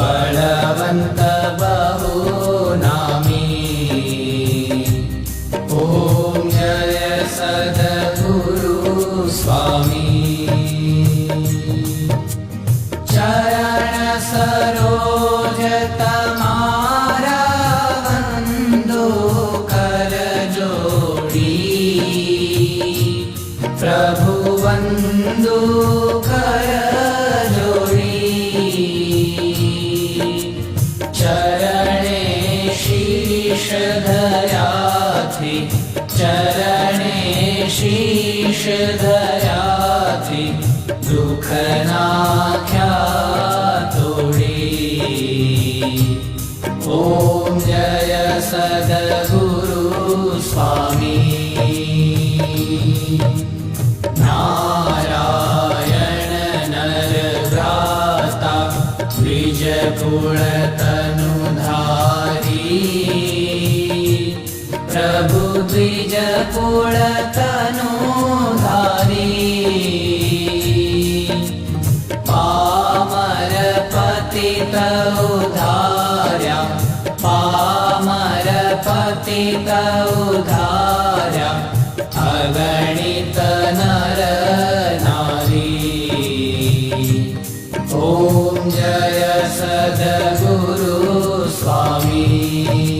बलवन्त बहुनामी ॐ जय सदगुरु स्वामी चरण सरोज तमारन्दो कर जोडी प्रभु प्रभुवन्धो धराथि चरणे शीश धराथि दुःखनाख्या तोडी ॐ जय सद्गुरु स्वामी नारायण नरभ्राता द्विजकुलतनुधारी प्रभु द्विजकुलतनुधारी पामर पतित उधार्या पामर पतित उधार्या अगणित नर नारी ॐ जय सद्गुरु स्वामी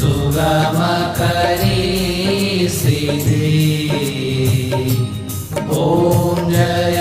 सुगम करी सिद्धि। ॐ जय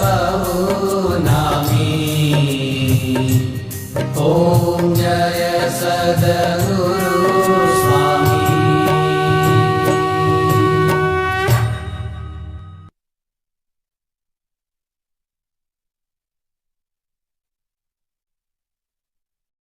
बहु नामी ॐ जय सद्गुरु